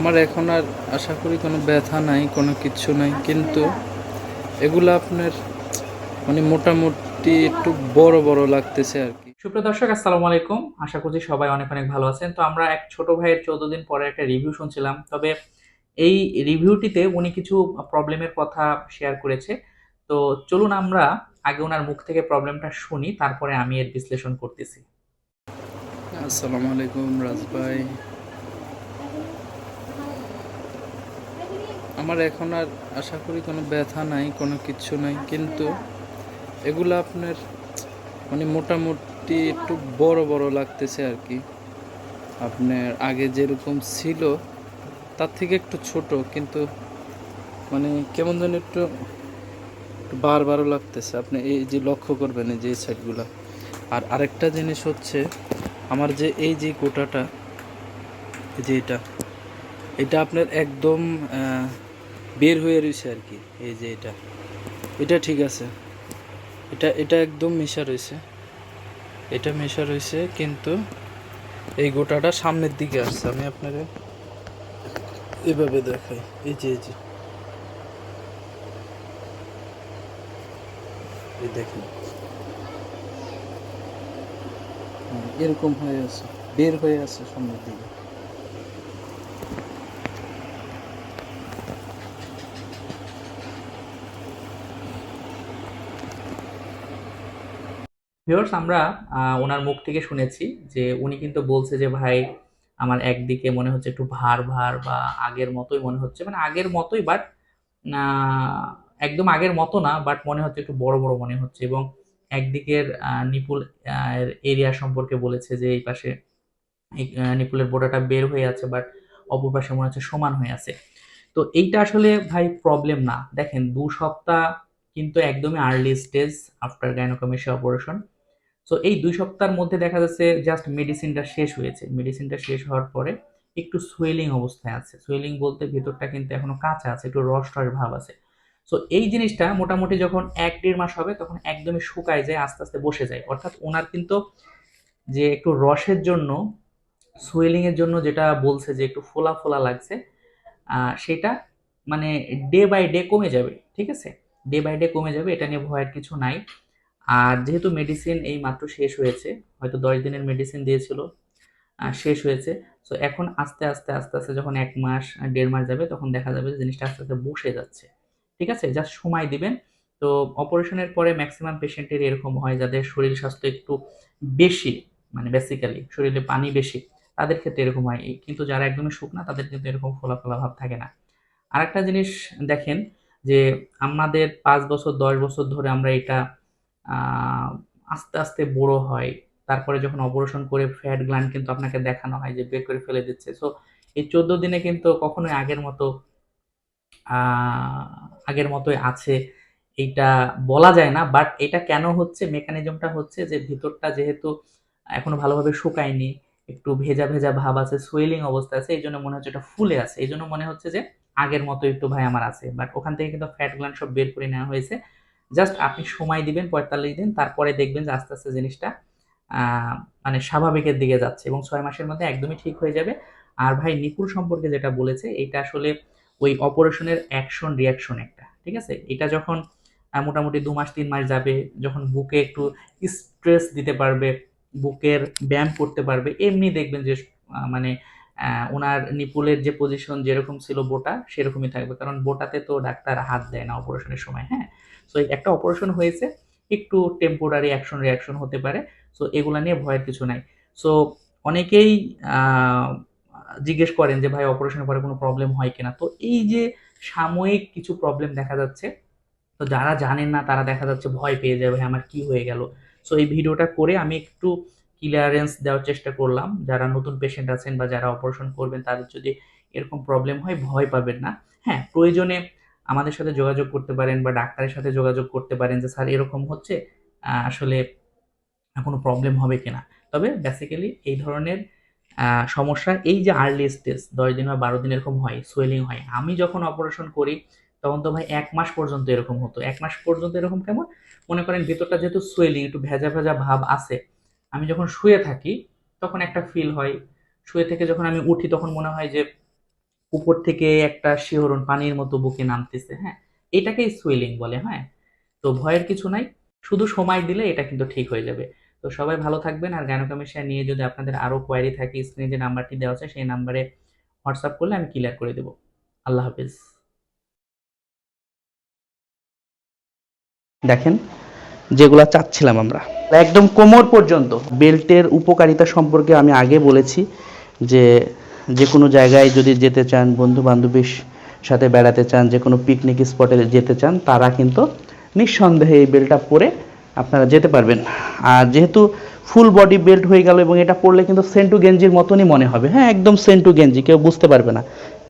আমার এখন আর আশা করি কোনো ব্যথা নাই কোনো কিছু নাই কিন্তু এগুলো আপনার মানে মোটামুটি একটু বড় বড় লাগতেছে আর কি। সুপ্রিয় দর্শক আসসালামু আলাইকুম। আশা করছি সবাই অনেক অনেক ভালো আছেন। তো আমরা এক ছোট ভাইয়ের চোদ্দ দিন পরে একটা রিভিউ শুনছিলাম। তবে এই রিভিউটিতে উনি কিছু প্রবলেমের কথা শেয়ার করেছে। তো চলুন আমরা আগে ওনার মুখ থেকে প্রবলেমটা শুনি তারপরে আমি এর বিশ্লেষণ করতেছি। আসসালামু আলাইকুম রাজ ভাই। আমার এখন আর আশা করি কোনো ব্যথা নাই, কোনো কিছু নাই, কিন্তু এগুলো আপনার মানে মোটামুটি একটু বড় বড় লাগতেছে আর কি। আপনার আগে যেরকম ছিল, তার থেকে একটু ছোট, কিন্তু মানে কেমন যেন একটু বারবারও লাগতেছে। আপনি এই যে লক্ষ্য করবেন এই যে সাইডগুলো। আর আরেকটা জিনিস হচ্ছে, আমার যে এই যে এই যে এটা এটা আপনার একদম বের হয়ে রয়েছে আর কি। এই যে এটা। এটা ঠিক আছে। এটা এটা একদম মেশা রয়েছে। এটা মেশা রয়েছে, কিন্তু এই গোটাটা সামনের দিকে আসছে। আমি আপনাকে এভাবে দেখাই। এই যে এই যে। দেখেন। এরকম হয়ে আছে। বের হয়ে আছে সামনের দিকে। ভিউয়ার্স আমরা ওনার মুখ থেকে শুনেছি যে উনি কিন্তু বলছে যে, ভাই, আমার একদিকে মনে হচ্ছে একটু ভার ভার বা আগের মতোই মনে হচ্ছে। মানে আগের মতোই বাট একদম আগের মতো না বাট মনে হচ্ছে একটু বড় বড় মনে হচ্ছে। এবং একদিকের নিপুল এরিয়া সম্পর্কে বলেছে যে, এই পাশে নিপুলের বোটাটা বের হয়ে আছে বাট অপর পাশে মনে হচ্ছে সমান হয়ে আছে। তো এইটা আসলে, ভাই প্রবলেম না। দেখেন, দু সপ্তাহ কিন্তু একদমই early stage after gynaecomastia operation so এই দুই সপ্তাহের মধ্যে দেখা যাচ্ছে জাস্ট মেডিসিনটা শেষ হয়েছে। মেডিসিনটা শেষ হওয়ার পরে একটু সোয়েলিং অবস্থায় আছে। সোয়েলিং বলতে ভেতরটা কিন্তু এখনও কাঁচা আছে, একটু রস টস ভাব আছে। সো এই জিনিসটা মোটামুটি যখন এক দেড় মাস হবে, তখন একদমই শুকায় যায়, আস্তে আস্তে বসে যায়। অর্থাৎ ওনার কিন্তু যে একটু রসের জন্য সোয়েলিং এর জন্য যেটা বলছে যে একটু ফোলা ফোলা লাগছে সেটা মানে ডে বাই ডে কমে যাবে, ঠিক আছে? ডে বাই ডে কমে যাবে, এটা নিয়ে ভয়ের কিছু নাই। আর যেহেতু মেডিসিন এই মাত্র শেষ হয়েছে, হয়তো দশ দিনের মেডিসিন দিয়েছিল শেষ হয়েছে সো এখন আস্তে আস্তে আস্তে আস্তে যখন এক মাস দেড় মাস যাবে, তখন দেখা যাবে যে জিনিসটা আস্তে আস্তে বসে যাচ্ছে। ঠিক আছে? জাস্ট সময় দিবেন। তো অপারেশনের পরে ম্যাক্সিমাম পেশেন্টের এরকম হয় যাদের শরীর স্বাস্থ্য একটু বেশি মানে বেসিক্যালি শরীরে পানি বেশি, তাদের ক্ষেত্রে এরকম হয়। কিন্তু যারা একদমই শুকনা, তাদের কিন্তু এরকম ফোলা ভাব থাকে না। আরেকটা জিনিস দেখেন যে আমাদের পাঁচ বছর, দশ বছর ধরে আমরা এটা আস্তে আস্তে বড় হয়। তারপরে যখন অপারেশন করে ফ্যাট গ্ল্যান্ড কিন্তু আপনাকে দেখানো হয় যে বের করে ফেলে দিচ্ছে। সো এই চোদ্দ দিনে কিন্তু কখনোই আগের মতো আগের মতোই আছে। এইটা বলা যায় না বাট এটা কেন হচ্ছে মেকানিজমটা হচ্ছে যে ভিতরটা যেহেতু এখনও ভালোভাবে শুকায়নি, একটু ভেজা ভেজা ভাব আছে সোয়েলিং অবস্থা আছে এই জন্য মনে হচ্ছে এটা ফুলে আছে। এই জন্য মনে হচ্ছে যে আগের মতো একটু ভাই আমার আছে। বাট ওখান থেকে কিন্তু ফ্যাট গ্ল্যান্ড সব বের করে নেওয়া হয়েছে। জাস্ট আপনি সময় দিবেন, পঁয়তাল্লিশ দিন, তারপরে দেখবেন যে আস্তে আস্তে জিনিসটা মানে স্বাভাবিকের দিকে যাচ্ছে এবং ছয় মাসের মধ্যে একদমই ঠিক হয়ে যাবে। আর ভাই নিপুল সম্পর্কে যেটা বলেছে, এটা আসলে ওই অপারেশনের অ্যাকশন রিয়াকশন একটা, ঠিক আছে? এটা যখন মোটামুটি দু মাস, তিন মাস যাবে, যখন বুকে একটু স্ট্রেস দিতে পারবে, বুকের ব্যায়াম করতে পারবে, এমনি দেখবেন যে মানে ওনার নিপুলের যে পজিশন যেরকম ছিল বোটা, সেরকমই থাকবে। কারণ বোটাতে তো ডাক্তার হাত দেয় না অপারেশনের সময় হ্যাঁ? সো একটা অপারেশন হয়েছে একটু টেম্পোরারি অ্যাকশন রিয়াকশন হতে পারে। সো এগুলো নিয়ে ভয়ের কিছু নাই। সো অনেকেই জিজ্ঞেস করেন যে ভাই অপারেশনের পরে কোনো প্রবলেম হয় কিনা? তো এই যে সাময়িক কিছু প্রবলেম দেখা যাচ্ছে তো যারা জানেন না তারা দেখা যাচ্ছে ভয় পেয়ে যাবে "ভাই, আমার কি হয়ে গেল? সো এই ভিডিওটা করে আমি একটু ক্লিয়ারেন্স দেওয়ার চেষ্টা করলাম। যারা নতুন পেশেন্ট আছেন বা যারা অপারেশন করবেন তাদের যদি এরকম প্রবলেম হয় ভয় পাবেন না। হ্যাঁ প্রয়োজনে আমাদের সাথে যোগাযোগ করতে পারেন বা ডাক্তারের সাথে যোগাযোগ করতে পারেন যে, স্যার, এরকম হচ্ছে আসলে কোনো প্রবলেম হবে কিনা তবে বেসিক্যালি এই ধরনের সমস্যা, এই যে আর্লি স্টেজ দশ দিন বা বারো দিন এরকম হয় সোয়েলিং হয়, আমি যখন অপারেশন করি, তখন তো ভাই এক মাস পর্যন্ত এরকম হতো। এক মাস পর্যন্ত এরকম কেমন? মনে করেন ভিতরটা যেহেতু সোয়েলিং একটু ভেজা ভেজা ভাব আছে, আমি যখন শুয়ে থাকি, তখন একটা ফিল হয়। শুয়ে থেকে যখন আমি উঠি, তখন মনে হয় যে উপর থেকে একটা শিহরণ পানির মতো বুকে নামতেছে হ্যাঁ? এটাকেই সুইলিং বলে হ্যাঁ? তো ভয়ের কিছু নাই, শুধু সময় দিলে এটা কিন্তু ঠিক হয়ে যাবে। তো সবাই ভালো থাকবেন আর গায়নোকামেশিয়া নিয়ে যদি আপনাদের আরও কোয়ারি থাকে স্ক্রিনে যে নাম্বারটি দেওয়া আছে, সেই নাম্বারে হোয়াটসঅ্যাপ করলে আমি ক্লিয়ার করে দেবো। আল্লাহ হাফিজ। দেখেন, যেগুলা চাচ্ছিলাম আমরা। একদম কোমর পর্যন্ত। বেল্টের উপকারিতা সম্পর্কে আমি আগে বলেছি যে যে কোনো জায়গায় যদি যেতে চান বন্ধু বান্ধবীর সাথে বেড়াতে চান যে কোনো পিকনিক স্পটে যেতে চান, তারা কিন্তু নিঃসন্দেহে এই বেল্টটা পরে আপনারা যেতে পারবেন। আর যেহেতু ফুল বডি বেল্ট হয়ে গেল এবং এটা পরলে কিন্তু সেন্টু গেঞ্জির মতনই মনে হবে। হ্যাঁ একদম সেন্টু গেঞ্জি কেউ বুঝতে পারবে না।